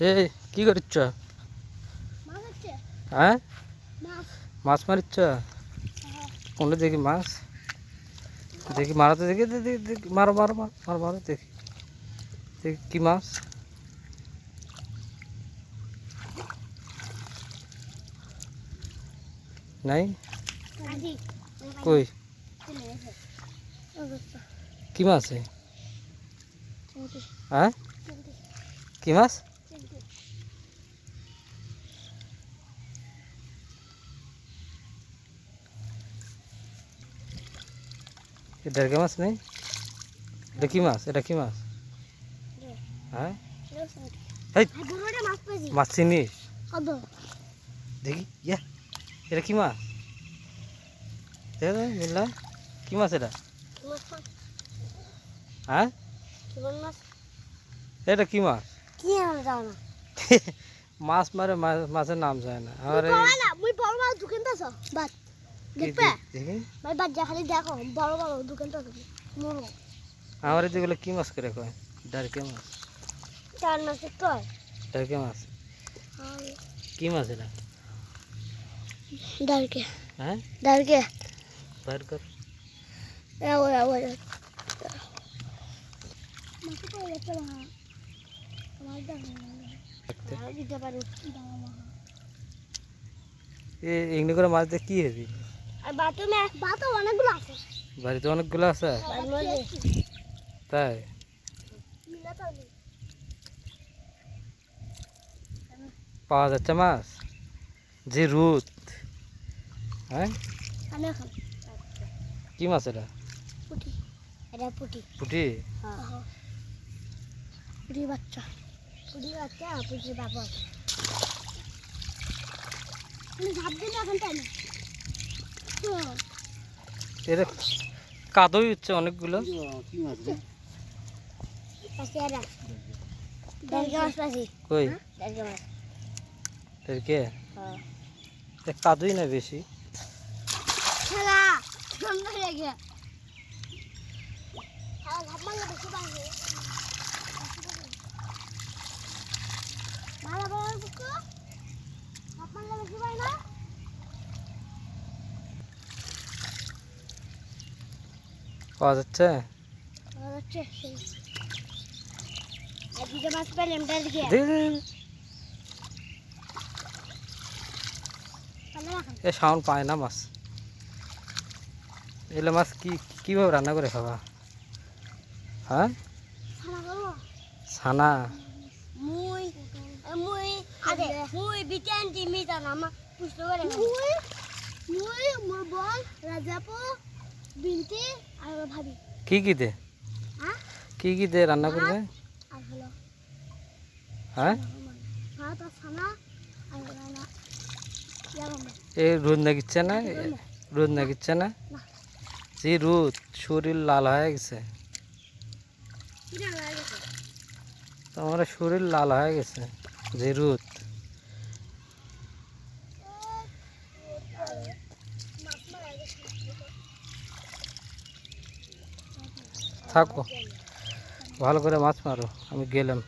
এই, কি করছ? মাছ হচ্ছে হ্যাঁ? মাছ মাছ মারিচ্ছ? কোনটা দেখি মাছ? দেখি, মারাতে দেখি, দে- দে- দেখি মারো মারো মারো মারো মারো, দেখি। দেখি, কি মাছ? নাই? আজি কই? চলে গেছে অবস্থা কি মাছ এ? চিংড়ি হ্যাঁ? চিংড়ি কি মাছ? কি মাছ নেই? এটা কি মাছ? এটা কি মাছ? হ্যাঁ? মাছ চিনিস? দেখি, ইয়া, এটা কি মাছ? দেখে মিললা কি মাছ এটা? হ্যাঁ? এটা কি মাছ? মাছ মারে মাছের নাম যায় না। মুই দেখবে ভাই বাদ খালি দেখো বড় বড় দোকানটা আমার এদিকে কি মাছ করে কয়? ডারকে মাছ। চার মাসের তো ডারকে মাছ? কি মাছ এটা? ডালকে। হ্যাঁ? ডালকে। বাইর কর। ওই মাছ। এমনি করে দিয়ে কি হবি? আর বাথরুমে বাথরুম অনেকগুলো আছে। বাড়িতে অনেকগুলো আছে? তাই? পাওয়া যাচ্ছে মাছ? যে রুত হ্যাঁ? আমি এখন কি মাছ এটা? পুটি। এটা পুটি। পুটি? হ্যাঁ। পুটি বাচ্চা। পুটি বাচ্চা পুটি বাবা তুমি ঝাপ দিলে এখন তাই না। হুম। এটা কাদই হচ্ছে অনেকগুলো। কই? কাদুই না বেশি? খেলা সুন্দর লেগে হ্যাঁ ঝাপ মারলে বেশি পাশে ভালো বড় বুকু ঝাপ মারলে বেশি পাই না পাওয়া যাচ্ছে হচ্ছে সেই আর দুটো মাছ পেলাম দেড়কে দে, দে, দে। ভালো রাখেন এ সাউন্ড পায় না মাছ। এলে মাছ কি কীভাবে রান্না করে খাবা? হ্যাঁ? ছানা মুই মুই আগে মুই বিটান টিমি মা পুষ্ট করে মুই মুই মোর বোন রাজাপু বিনতি আর ভাবি। কি কি দে? হ্যাঁ? কি কি দে রান্না করবে? হ্যাঁ? ভাত আর ছানা আর রান্না ইয়াগামে এ রোদ নাগিচ্ছে না? রোদ নাগিচ্ছে না। যে রোদ। শরীর লাল হয়ে গেছে। তোমার শরীর লাল হয়ে গেছে। যে রোদ। থাকো। ভালো করে মাছ মারো। আমি গেলাম।